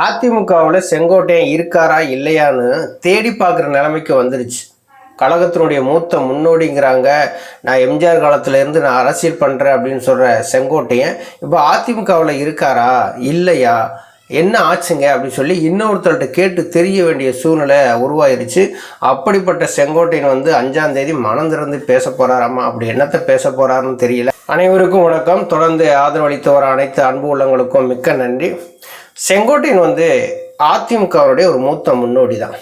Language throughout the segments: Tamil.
அதிமுகவில் செங்கோட்டையன் இருக்காரா இல்லையான்னு தேடி பார்க்குற நிலைமைக்கு வந்துருச்சு. கழகத்தினுடைய மூத்த முன்னோடிங்கிறாங்க நான் எம்ஜிஆர் காலத்திலேருந்து நான் அரசியல் பண்ணுறேன் அப்படின்னு சொல்கிற செங்கோட்டையன் இப்போ அதிமுகவில் இருக்காரா? இல்லையா? என்ன ஆச்சுங்க? அப்படின்னு சொல்லி இன்னொருத்தர்கிட்ட கேட்டு தெரிய வேண்டிய சூழ்நிலை உருவாயிருச்சு. அப்படிப்பட்ட செங்கோட்டையன் வந்து அஞ்சாம் தேதி மனம் பேச போகிறாராமா அப்படி என்னத்தை பேச போகிறாருன்னு தெரியல. அனைவருக்கும் வணக்கம். தொடர்ந்து ஆதரவளித்து வர அனைத்து அன்பு உள்ளங்களுக்கும் மிக்க நன்றி. செங்கோட்டையன் வந்து அதிமுகவுடைய ஒரு மூத்த முன்னோடி தான்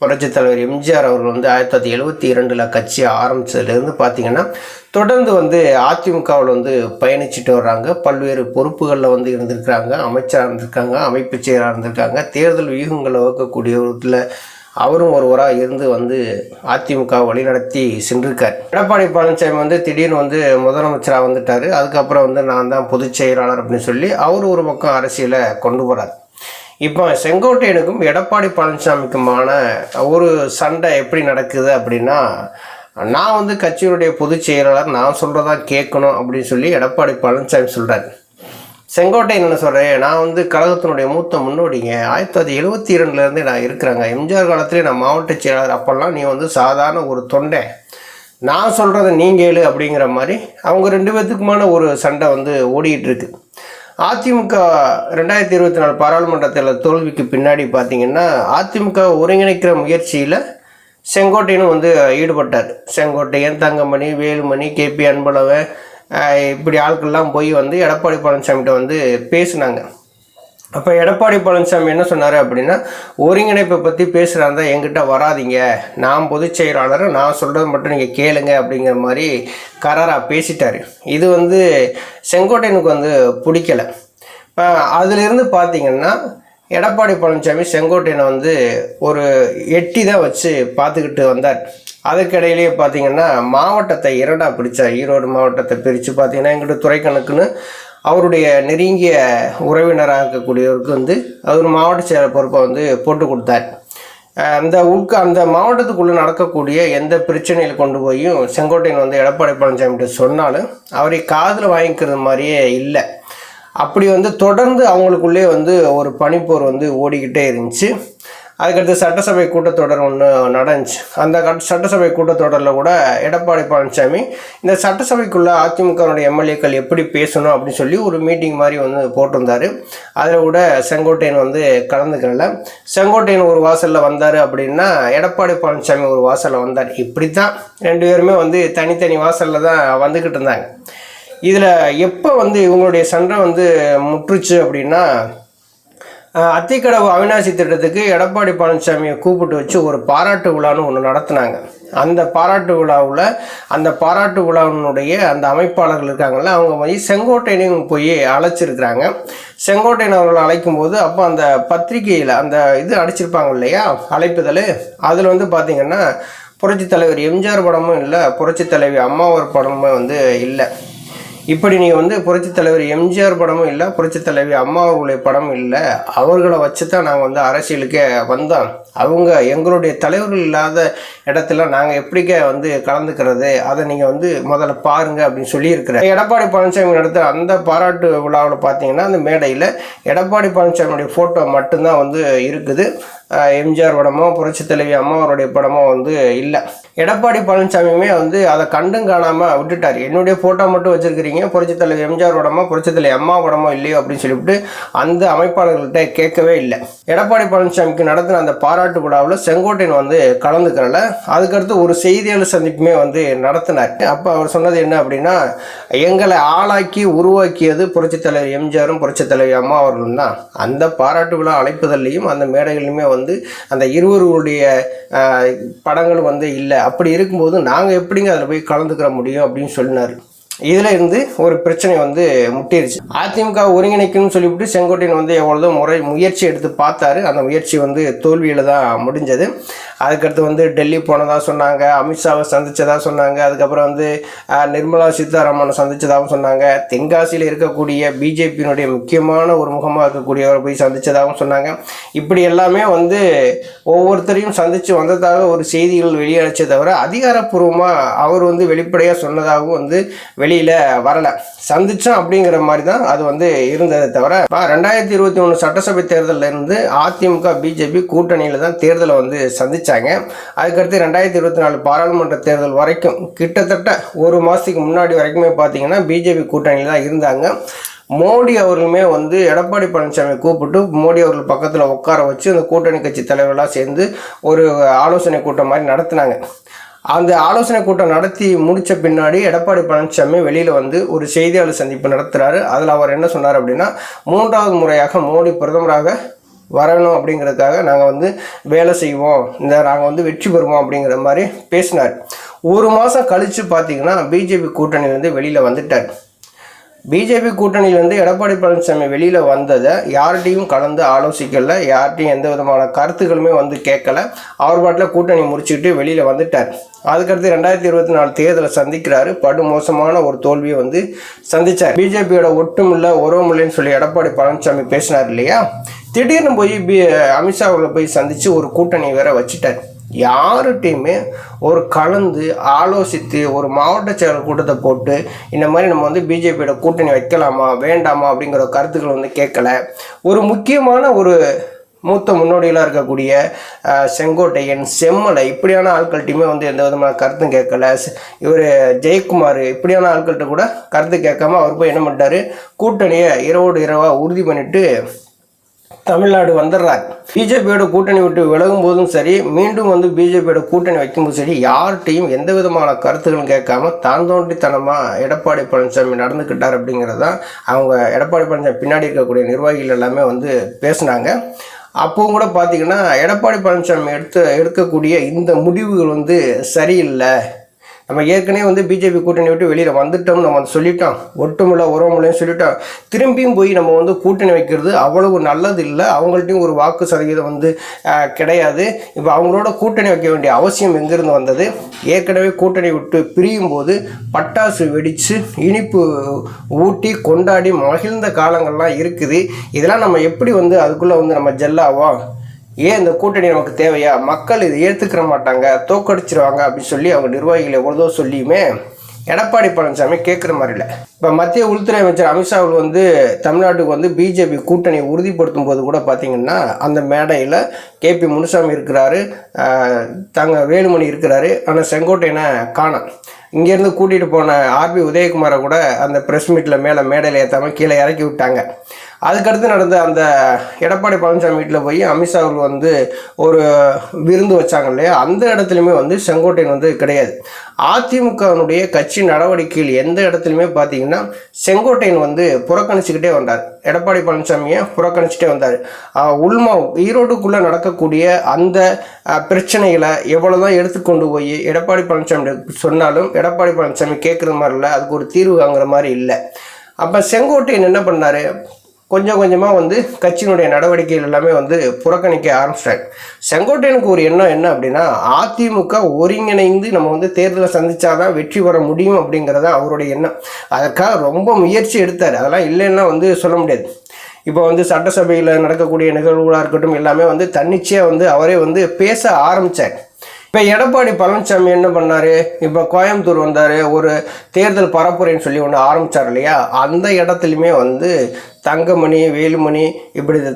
புரட்சித் தலைவர் எம்ஜிஆர் அவர்கள் வந்து ஆயிரத்தி தொள்ளாயிரத்தி எழுபத்தி இரண்டில் கட்சி ஆரம்பித்ததுலேருந்து பார்த்தீங்கன்னா தொடர்ந்து வந்து அதிமுகவில் வந்து பயணிச்சுட்டு வர்றாங்க. பல்வேறு பொறுப்புகளில் வந்து இருந்திருக்கிறாங்க. அமைச்சராக இருந்திருக்காங்க அமைப்பு செயலாக இருந்திருக்காங்க. தேர்தல் வியூகங்களை வகுக்கக்கூடியவர்களில் அவரும் ஒருவராக இருந்து வந்து அதிமுக வழிநடத்தி சென்றிருக்கார். எடப்பாடி பழனிசாமி வந்து திடீர்னு வந்து முதலமைச்சராக வந்துட்டார். அதுக்கப்புறம் வந்து நான் தான் பொதுச் செயலாளர் அப்படின்னு சொல்லி அவர் ஒரு பக்கம் அரசியலை கொண்டு போகிறார் இப்போ செங்கோட்டையனுக்கும் எடப்பாடி பழனிசாமிக்குமான ஒரு சண்டை எப்படி நடக்குது அப்படின்னா நான் வந்து கட்சியினுடைய பொதுச் செயலாளர் நான் சொல்கிறதா கேட்கணும் அப்படின்னு சொல்லி எடப்பாடி பழனிசாமி சொல்கிறார் செங்கோட்டையன் என்ன சொல்கிறேன் நான் வந்து கழகத்தினுடைய மூத்த முன்னோடிங்க. ஆயிரத்தி தொள்ளாயிரத்தி எழுபத்தி இரண்டுலேருந்தே நான் இருக்கிறேங்க. எம்ஜிஆர் காலத்துலேயே நான் மாவட்ட செயலாளர். அப்போல்லாம் நீ வந்து சாதாரண ஒரு தொண்டை. நான் சொல்கிறத நீங்கள் ஏழு அப்படிங்கிற மாதிரி அவங்க ரெண்டு பேர்த்துக்குமான ஒரு சண்டை வந்து ஓடிக்கிட்டுருக்கு அதிமுக ரெண்டாயிரத்தி இருபத்தி நாலு பாராளுமன்றத்தில் தோல்விக்கு பின்னாடி பார்த்தீங்கன்னா அதிமுக ஒருங்கிணைக்கிற முயற்சியில் செங்கோட்டையனும் வந்து ஈடுபட்டார். செங்கோட்டையன் தங்கமணி வேலுமணி கேபி அன்பழவன் இப்படி ஆட்கள்லாம் போய் வந்து எடப்பாடி பழனிசாமிகிட்ட வந்து பேசுனாங்க. அப்போ எடப்பாடி பழனிசாமி என்ன சொன்னார் அப்படின்னா ஒருங்கிணைப்பை பற்றி பேசுகிறாங்க என்கிட்ட வராதீங்க. நான் பொதுச் செயலாளர் நான் சொல்கிறது மட்டும் நீங்கள் கேளுங்க அப்படிங்கிற மாதிரி கராராக பேசிட்டார். இது வந்து செங்கோட்டையனுக்கு வந்து பிடிக்கல. இப்போ அதிலிருந்து பார்த்தீங்கன்னா எடப்பாடி பழனிசாமி செங்கோட்டையனை வந்து ஒரு எட்டி தான் வச்சு பார்த்துக்கிட்டு வந்தார். அதுக்கிடையிலேயே பார்த்தீங்கன்னா மாவட்டத்தை இரண்டாக பிரித்தார் ஈரோடு மாவட்டத்தை பிரித்து பார்த்தீங்கன்னா எங்கிட்ட துறைக்கணக்குன்னு அவருடைய நெருங்கிய உறவினராக இருக்கக்கூடியவருக்கு வந்து அவர் மாவட்ட செயலர் பொறுப்பை வந்து போட்டு கொடுத்தார். அந்த உட்க அந்த மாவட்டத்துக்குள்ளே நடக்கக்கூடிய எந்த பிரச்சனையில் கொண்டு போயும் செங்கோட்டையன் வந்து எடப்பாடி பழனிசாமிகிட்ட சொன்னாலும் அவரை காதில் வாங்கிக்கிறது மாதிரியே இல்லை. அப்படி வந்து தொடர்ந்து அவங்களுக்குள்ளே வந்து ஒரு பனிப்போர் வந்து ஓடிக்கிட்டே இருந்துச்சு. அதுக்கடுத்து சட்டசபை கூட்டத்தொடர் ஒன்று நடந்துச்சு. அந்த கட்- சட்டசபை கூட்டத்தொடரில் கூட எடப்பாடி பழனிசாமி இந்த சட்டசபைக்குள்ளே அதிமுகவுடைய எம்எல்ஏக்கள் எப்படி பேசணும் அப்படின்னு சொல்லி ஒரு மீட்டிங் மாதிரி வந்து போட்டிருந்தார். அதில் கூட செங்கோட்டையன் வந்து கலந்துக்கல. செங்கோட்டையன் ஒரு வாசலில் வந்தார் அப்படின்னா எடப்பாடி பழனிசாமி ஒரு வாசலில் வந்தார். இப்படி தான் ரெண்டு பேருமே வந்து தனித்தனி வாசலில் தான் வந்துக்கிட்டு இருந்தாங்க. இதில் எப்போ வந்து இவங்களுடைய சண்டை வந்து முற்றுச்சு அப்படின்னா அத்திக்கடவு அவினாசி திட்டத்துக்கு எடப்பாடி பழனிசாமியை கூப்பிட்டு வச்சு ஒரு பாராட்டு விழான்னு ஒன்று நடத்துனாங்க. அந்த பாராட்டு விழாவில் அந்த பாராட்டு விழாவினுடைய அந்த அமைப்பாளர்கள் இருக்காங்கல்ல அவங்க போய் செங்கோட்டையனையும் போய் அழைச்சிருக்கிறாங்க. செங்கோட்டையன் அவர்கள் அழைக்கும் போது அப்போ அந்த பத்திரிகையில் அந்த இது அடிச்சிருப்பாங்க இல்லையா அழைப்புதல்? அதில் வந்து பார்த்திங்கன்னா புரட்சி தலைவர் எம்ஜிஆர் படமும் இல்லை புரட்சி தலைவி அம்மாவர் படமும் வந்து இல்லை. இப்படி நீங்கள் வந்து புரட்சித் தலைவர் எம்ஜிஆர் படமும் இல்லை புரட்சி தலைவி அம்மா அவர்களுடைய படமும் இல்லை. அவர்களை வச்சு தான் நாங்கள் வந்து அரசியலுக்கே வந்தோம். அவங்க எங்களுடைய தலைவர்கள் இல்லாத இடத்துல நாங்கள் எப்படிக்க வந்து கலந்துக்கிறது? அதை நீங்கள் வந்து முதல்ல பாருங்க அப்படின்னு சொல்லியிருக்கிறேன் எடப்பாடி பழனிசாமி நடத்த அந்த பாராட்டு விழாவில் பார்த்தீங்கன்னா அந்த மேடையில் எடப்பாடி பழனிசாமியுடைய ஃபோட்டோ மட்டும்தான் வந்து இருக்குது. எம்ஜிஆர் படமோ புரட்சி தலைவி அம்மா அவருடைய படமோ வந்து இல்லை. எடப்பாடி பழனிசாமியுமே வந்து அதை கண்டும் காணாமல் விட்டுட்டார். என்னுடைய ஃபோட்டோ மட்டும் வச்சிருக்கிறீங்க. புரட்சி தலைவி எம்ஜிஆர் படமோ புரட்சி தலைவி அம்மா படமோ இல்லையோ அப்படின்னு சொல்லிவிட்டு அந்த அமைப்பாளர்கள்ட்ட கேட்கவே இல்லை. எடப்பாடி பழனிசாமிக்கு நடத்தின அந்த பாராட்டு விழாவில் செங்கோட்டையன் வந்து கலந்துக்கிறல. அதுக்கடுத்து ஒரு செய்தியாளர் சந்திப்புமே வந்து நடத்தினார். அப்போ அவர் சொன்னது என்ன அப்படின்னா எங்களை ஆளாக்கி உருவாக்கியது புரட்சி தலைவர் எம்ஜிஆரும் புரட்சி தலைவி அம்மா அவர்களும் தான் அந்த பாராட்டு விழா அழைப்புதல்லையும் அந்த மேடைகளிலுமே வந்து வந்து அந்த இருவருடைய படங்களும் வந்து இல்லை. அப்படி இருக்கும்போது நாங்கள் எப்படிங்க அதில் போய் கலந்துக்கிற முடியும் அப்படின்னு சொன்னார் இதில் இருந்து ஒரு பிரச்சனை வந்து முட்டிருச்சு. அதிமுக ஒருங்கிணைக்கணும்னு சொல்லிவிட்டு செங்கோட்டையன் வந்து எவ்வளோ முறை முயற்சி எடுத்து பார்த்தாரு. அந்த முயற்சி வந்து தோல்வியில் தான் முடிஞ்சது. அதுக்கடுத்து வந்து டெல்லி போனதாக சொன்னாங்க அமித்ஷாவை சந்தித்ததாக சொன்னாங்க அதுக்கப்புறம் வந்து நிர்மலா சீதாராமனை சந்தித்ததாகவும் சொன்னாங்க. தென்காசியில் இருக்கக்கூடிய பிஜேபியினுடைய முக்கியமான ஒரு முகமாக இருக்கக்கூடியவரை போய் சந்தித்ததாகவும் சொன்னாங்க. இப்படி எல்லாமே வந்து ஒவ்வொருத்தரையும் சந்தித்து வந்ததாக ஒரு செய்திகள் வெளியடைச்சே தவிர அதிகாரப்பூர்வமாக அவர் வந்து வெளிப்படையாக சொன்னதாகவும் வந்து வெளியில் வரலை. சந்திச்சோம் அப்படிங்கிற மாதிரி தான் அது வந்து இருந்ததை தவிர இப்போ ரெண்டாயிரத்தி இருபத்தி ஒன்று சட்டசபை தேர்தலில் இருந்து அதிமுக பிஜேபி கூட்டணியில் தான் தேர்தலை வந்து சந்திச்சாங்க. அதுக்கடுத்து ரெண்டாயிரத்தி இருபத்தி நாலு பாராளுமன்ற தேர்தல் வரைக்கும் கிட்டத்தட்ட ஒரு மாதத்துக்கு முன்னாடி வரைக்குமே பார்த்தீங்கன்னா பிஜேபி கூட்டணியில் தான் இருந்தாங்க. மோடி அவர்களுமே வந்து எடப்பாடி பழனிசாமி கூப்பிட்டு மோடி அவர்கள் பக்கத்தில் உட்கார வச்சு அந்த கூட்டணி கட்சி தலைவர்களாக சேர்ந்து ஒரு ஆலோசனை கூட்டம் மாதிரி நடத்தினாங்க. அந்த ஆலோசனை கூட்டம் நடத்தி முடித்த பின்னாடி எடப்பாடி பழனிசாமி வெளியில் வந்து ஒரு செய்தியாளர் சந்திப்பு நடத்துகிறாரு அதில் அவர் என்ன சொன்னார் அப்படின்னா மூன்றாவது முறையாக மோடி பிரதமராக வரணும் அப்படிங்கிறதுக்காக நாங்கள் வந்து வேலை செய்வோம். இந்த நாங்கள் வந்து வெற்றி பெறுவோம் அப்படிங்கிற மாதிரி பேசினார். ஒரு மாதம் கழித்து பார்த்தீங்கன்னா பிஜேபி கூட்டணியிலேருந்து வெளியில் வந்துட்டார். பிஜேபி கூட்டணியிலேருந்து எடப்பாடி பழனிசாமி வெளியில் வந்ததை யார்கிட்டையும் கலந்து ஆலோசிக்கல யார்கிட்டையும் எந்த விதமான கருத்துக்களுமே வந்து கேட்கல. அவர் பாட்டில் கூட்டணி முடிச்சுக்கிட்டு வெளியில் வந்துட்டார். அதுக்கடுத்து ரெண்டாயிரத்தி இருபத்தி நாலு தேர்தலை சந்திக்கிறாரு. படு மோசமான ஒரு தோல்வியை வந்து சந்தித்தார் பிஜேபியோட ஒட்டுமில்ல உறவுமில்லைன்னு சொல்லி எடப்பாடி பழனிசாமி பேசினார் இல்லையா? திடீர்னு போய் பி அமித்ஷா அவர்களை போய் சந்தித்து ஒரு கூட்டணி வேற வச்சுட்டார். யார்கிட்டையுமே ஒரு கலந்து ஆலோசித்து ஒரு மாவட்ட செயலர் கூட்டத்தை போட்டு இந்த மாதிரி நம்ம வந்து பிஜேபியோட கூட்டணி வைக்கலாமா வேண்டாமா அப்படிங்கிற கருத்துக்கள் வந்து கேட்கல. ஒரு முக்கியமான ஒரு மூத்த முன்னோடிகளாக இருக்கக்கூடிய செங்கோட்டையன் செம்மலை இப்படியான ஆட்கள்கிட்டையுமே வந்து எந்த விதமான கருத்தும் கேட்கல. இவர் ஜெயக்குமார் இப்படியான ஆட்கள்கிட்ட கூட கருத்து கேட்காம அவர் போய் என்ன பண்ணிட்டாரு? கூட்டணியை இரவோடு இரவாக உறுதி பண்ணிவிட்டு தமிழ்நாடு வந்துடுறார். பிஜேபியோட கூட்டணி விட்டு விலகும் போதும் சரி மீண்டும் வந்து பிஜேபியோட கூட்டணி வைக்கும்போது சரி யார்கிட்டையும் எந்த விதமான கருத்துக்களும் கேட்காம தான் தோண்டித்தனமாக எடப்பாடி பழனிசாமி நடந்துக்கிட்டார் அப்படிங்கிறது தான் அவங்க எடப்பாடி பழனிசாமி பின்னாடி இருக்கக்கூடிய நிர்வாகிகள் எல்லாமே வந்து பேசுனாங்க. அப்போவும் கூட பார்த்தீங்கன்னா எடப்பாடி பழனிசாமி எடுத்து எடுக்கக்கூடிய இந்த முடிவுகள் வந்து சரியில்லை. நம்ம ஏற்கனவே வந்து பிஜேபி கூட்டணி விட்டு வெளியில் வந்துட்டோம் நம்ம வந்து சொல்லிட்டோம். ஒட்டுமில்ல உறவுமில்லைன்னு சொல்லிட்டோம். திரும்பியும் போய் நம்ம வந்து கூட்டணி வைக்கிறது அவ்வளவு நல்லது இல்லை அவங்கள்ட்டையும் ஒரு வாக்கு சதவீதம் வந்து கிடையாது. இப்போ அவங்களோட கூட்டணி வைக்க வேண்டிய அவசியம் எங்கேருந்து வந்தது? ஏற்கனவே கூட்டணி விட்டு பிரியும் போது பட்டாசு வெடித்து இனிப்பு ஊட்டி கொண்டாடி மகிழ்ந்த காலங்கள்லாம் இருக்குது. இதெல்லாம் நம்ம எப்படி வந்து அதுக்குள்ளே வந்து நம்ம ஜெல்லாவோம்? ஏன் இந்த கூட்டணி நமக்கு தேவையா? மக்கள் இதை ஏற்றுக்கிற மாட்டாங்க தோக்கடிச்சிருவாங்க அப்படின்னு சொல்லி அவங்க நிர்வாகிகள் எவ்வளோ சொல்லியுமே எடப்பாடி பழனிசாமி கேட்குற மாதிரி இல்லை. இப்போ மத்திய உள்துறை அமைச்சர் அமித்ஷா அவர்கள் வந்து தமிழ்நாட்டுக்கு வந்து பிஜேபி கூட்டணியை உறுதிப்படுத்தும் போது கூட பார்த்திங்கன்னா அந்த மேடையில் கேபி முனுசாமி இருக்கிறாரு தங்க வேலுமணி இருக்கிறாரு ஆனால் செங்கோட்டையனை காணும் இங்கேருந்து கூட்டிகிட்டு போன ஆர்பி உதயகுமாரை கூட அந்த ப்ரெஸ் மீட்டில் மேலே மேடையில் ஏற்றாமல் கீழே இறக்கி விட்டாங்க. அதுக்கடுத்து நடந்த அந்த எடப்பாடி பழனிசாமி வீட்டில் போய் அமித்ஷா அவர்கள் வந்து ஒரு விருந்து வச்சாங்க இல்லையா? அந்த இடத்துலையுமே வந்து செங்கோட்டையன் வந்து கிடையாது. அதிமுகவினுடைய கட்சி நடவடிக்கையில் எந்த இடத்துலையுமே பார்த்தீங்கன்னா செங்கோட்டையன் வந்து புறக்கணிச்சுக்கிட்டே வந்தார். எடப்பாடி பழனிசாமியை புறக்கணிச்சுட்டே வந்தார். உள்மா ஈரோடுக்குள்ளே நடக்கக்கூடிய அந்த பிரச்சனைகளை பிரச்சனைகளை எவ்வளோதான் எடுத்துக்கொண்டு போய் எடப்பாடி பழனிசாமி சொன்னாலும் எடப்பாடி பழனிசாமி கேட்குற மாதிரி இல்லை அதுக்கு ஒரு தீர்வு வாங்குற மாதிரி இல்லை. அப்போ செங்கோட்டையன் என்ன பண்ணார்? கொஞ்சம் கொஞ்சமாக வந்து கட்சியினுடைய நடவடிக்கைகள் எல்லாமே வந்து புறக்கணிக்க ஆரம்பிச்சிட்டாங்க செங்கோட்டையனுக்கு ஒரு எண்ணம் என்ன அப்படின்னா அதிமுக ஒருங்கிணைந்து நம்ம வந்து தேர்தலை சந்திச்சாதான் வெற்றி பெற முடியும் அப்படிங்கிறது தான் அவருடைய எண்ணம். அதற்காக ரொம்ப முயற்சி எடுத்தார். அதெல்லாம் இல்லைன்னா வந்து சொல்ல முடியாது. இப்போ வந்து சட்டசபையில் நடக்கக்கூடிய நிகழ்வுகளாக இருக்கட்டும் எல்லாமே வந்து தன்னிச்சையாக வந்து அவரே வந்து பேச ஆரம்பித்தார் இப்போ எடப்பாடி பழனிசாமி என்ன பண்ணார்? இப்போ கோயம்புத்தூர் வந்தார் ஒரு தேர்தல் பரப்புரைன்னு சொல்லி ஒன்று ஆரம்பித்தார் இல்லையா? அந்த இடத்துலையுமே வந்து தங்கமணி வேலுமணி இப்படி இந்த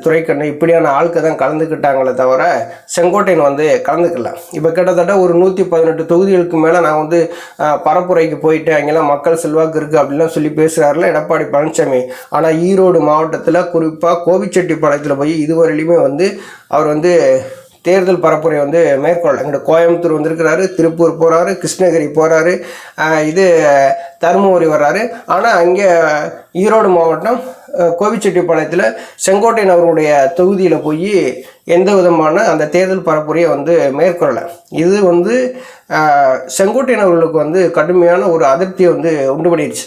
இப்படியான ஆளுக்கு தான் கலந்துக்கிட்டாங்களே தவிர செங்கோட்டையன் வந்து கலந்துக்கல. இப்போ கிட்டத்தட்ட ஒரு நூற்றி பதினெட்டு தொகுதிகளுக்கு மேலே நான் வந்து பரப்புரைக்கு போயிட்டு அங்கெல்லாம் மக்கள் செல்வாக்கு இருக்குது அப்படிலாம் சொல்லி பேசுகிறாருல எடப்பாடி பழனிசாமி. ஆனால் ஈரோடு மாவட்டத்தில் குறிப்பாக கோபிச்செட்டிப்பாளையத்தில் போய் இதுவரையிலுமே வந்து அவர் வந்து தேர்தல் பரப்புரை வந்து மேற்கொள்ள இங்கே கோயம்புத்தூர் வந்திருக்கிறாரு திருப்பூர் போகிறாரு கிருஷ்ணகிரி போகிறாரு இது தருமபுரி வர்றாரு. ஆனால் அங்கே ஈரோடு மாவட்டம் அஹ், கோபிச்செட்டிப்பாளையத்தில் செங்கோட்டையன் அவருடைய தொகுதியில் போய் எந்த விதமான அந்த தேர்தல் பரப்புரையை வந்து மேற்கொள்ளலை. இது வந்து செங்கோட்டையன் அவர்களுக்கு வந்து கடுமையான ஒரு அதிருப்தியை வந்து உண்டு பண்ணிடுச்சு.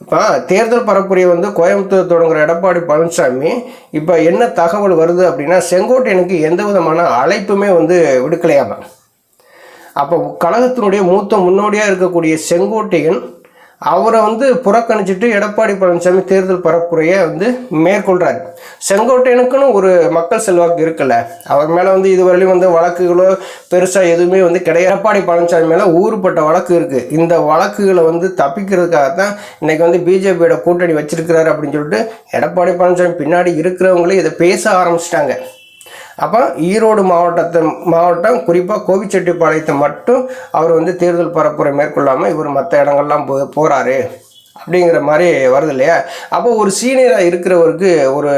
இப்போ தேர்தல் பரப்புரையை வந்து கோயம்புத்தூர் தொடங்குற எடப்பாடி பழனிசாமி இப்போ என்ன தகவல் வருது அப்படின்னா செங்கோட்டையனுக்கு எந்த விதமான அழைப்புமே வந்து விடுக்கலையாமல் அப்போ கழகத்தினுடைய மூத்த முன்னோடியாக இருக்கக்கூடிய செங்கோட்டையன் அவரை வந்து புறக்கணிச்சிட்டு எடப்பாடி பழனிசாமி தேர்தல் பரப்புரையை வந்து மேற்கொள்கிறார் செங்கோட்டையனுக்குன்னு ஒரு மக்கள் செல்வாக்கு இருக்குல்ல. அவர் மேலே வந்து இதுவரையிலும் வந்து வழக்குகளோ பெருசாக எதுவுமே வந்து கிடையாது. எடப்பாடி பழனிசாமி மேலே ஊறுப்பட்ட வழக்கு இருக்குது இந்த வழக்குகளை வந்து தப்பிக்கிறதுக்காக தான் இன்னைக்கு வந்து பிஜேபியோட கூட்டணி வச்சிருக்கிறாரு அப்படின்னு சொல்லிட்டு எடப்பாடி பழனிசாமி பின்னாடி இருக்கிறவங்களே இதை பேச ஆரம்பிச்சிட்டாங்க. அப்போ ஈரோடு மாவட்டத்தை மாவட்டம் குறிப்பாக கோபிச்செட்டிப்பாளையத்தை மட்டும் அவர் வந்து தேர்தல் பரப்புரை மேற்கொள்ளாமல் இவர் மற்ற இடங்கள்லாம் போ போகிறாரு அப்படிங்கிற மாதிரி வருது இல்லையா? அப்போ ஒரு சீனியராக இருக்கிறவருக்கு ஒரு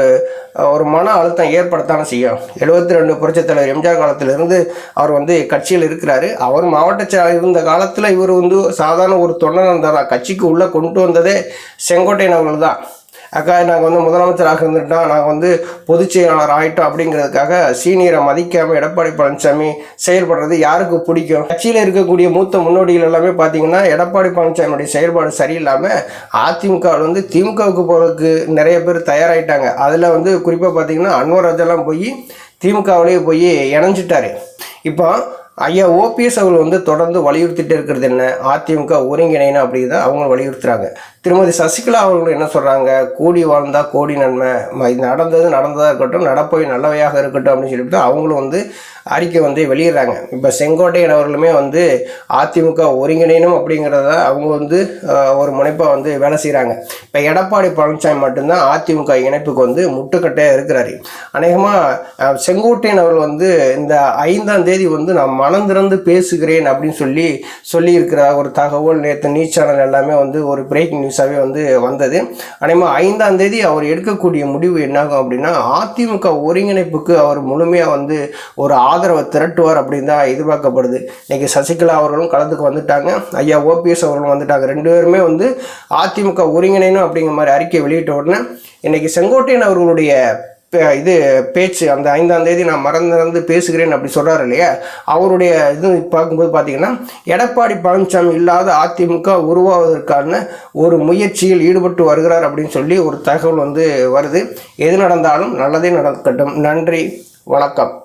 ஒரு மன அழுத்தம் ஏற்படத்தானே செய்யும். எழுபத்தி ரெண்டு புரட்சித் தலைவர் எம்ஜிஆர் காலத்திலிருந்து அவர் வந்து கட்சியில் இருக்கிறாரு. அவர் மாவட்ட இருந்த காலத்தில் இவர் வந்து சாதாரண ஒரு தொண்டர் இருந்தாரா? கட்சிக்கு உள்ளே கொண்டு வந்ததே செங்கோட்டையன் அவர்கள் தான் அக்கா நாங்கள் வந்து முதலமைச்சராக இருந்துட்டோம். நாங்கள் வந்து பொதுச் செயலாளர் ஆகிட்டோம் அப்படிங்கிறதுக்காக சீனியரை மதிக்காமல் எடப்பாடி பழனிசாமி செயல்படுறது யாருக்கு பிடிக்கும்? கட்சியில் இருக்கக்கூடிய மூத்த முன்னோடிகள் எல்லாமே பார்த்தீங்கன்னா எடப்பாடி பழனிசாமியுடைய செயல்பாடு சரியில்லாமல் அதிமுகவில் வந்து திமுகவுக்கு போகிறதுக்கு நிறைய பேர் தயாராகிட்டாங்க அதில் வந்து குறிப்பாக பார்த்தீங்கன்னா அன்வர் ராஜெல்லாம் போய் திமுகவிலேயே போய் இணைஞ்சிட்டாரு. இப்போ ஐயா ஓபிஎஸ் அவர்கள் வந்து தொடர்ந்து வலியுறுத்திட்டு இருக்கிறது என்ன? அதிமுக ஒருங்கிணைனா அப்படி தான் அவங்க வலியுறுத்துறாங்க. திருமதி சசிகலா அவர்கள் என்ன சொல்கிறாங்க கூடி வாழ்ந்தா கோடி நன்மை. இது நடந்தது நடந்ததாக இருக்கட்டும் நடப்பவை நல்லவையாக இருக்கட்டும் அப்படின்னு சொல்லிட்டு அவங்களும் வந்து அறிக்கை வந்து வெளியிடுறாங்க. இப்போ செங்கோட்டையன் அவர்களுமே வந்து அதிமுக ஒருங்கிணைனும் அப்படிங்கிறத அவங்க வந்து ஒரு முனைப்பாக வந்து வேலை செய்கிறாங்க இப்போ எடப்பாடி பழனிசாமி மட்டும்தான் அதிமுக இணைப்புக்கு வந்து முட்டுக்கட்டையாக இருக்கிறாரு. அநேகமாக செங்கோட்டையன் அவர்கள் வந்து இந்த ஐந்தாம் தேதி வந்து நம்ம மனம் திறந்து பேசுகிறேன் அப்படின்னு சொல்லி சொல்லியிருக்கிற ஒரு தகவல் நேற்று நியூஸ் சேனல் எல்லாமே வந்து ஒரு பிரேக்கிங் நியூஸாகவே வந்து வந்தது. அதேமாதிரி ஐந்தாம் தேதி அவர் எடுக்கக்கூடிய முடிவு என்னாகும் அப்படின்னா அதிமுக ஒருங்கிணைப்புக்கு அவர் முழுமையாக வந்து ஒரு ஆதரவை திரட்டுவார் அப்படின்னு தான் எதிர்பார்க்கப்படுது. இன்றைக்கி சசிகலா அவர்களும் களத்துக்கு வந்துட்டாங்க. ஐயா ஓபிஎஸ் அவர்களும் வந்துட்டாங்க. ரெண்டு பேருமே வந்து அதிமுக ஒருங்கிணைணும் அப்படிங்கிற மாதிரி அறிக்கை வெளியிட்ட உடனே இன்றைக்கி செங்கோட்டையன் அவர்களுடைய இது பேச்சு அந்த ஐந்தாம் தேதி நான் மறந்து பேசுகிறேன் அப்படி சொல்கிறாரு இல்லையா? அவருடைய இது பார்க்கும்போது பார்த்தீங்கன்னா எடப்பாடி பழனிசாமி இல்லாத அதிமுக உருவாவதற்கான ஒரு முயற்சியில் ஈடுபட்டு வருகிறார் அப்படின்னு சொல்லி ஒரு தகவல் வந்து வருது. எது நடந்தாலும் நல்லதே நடக்கட்டும். நன்றி வணக்கம்.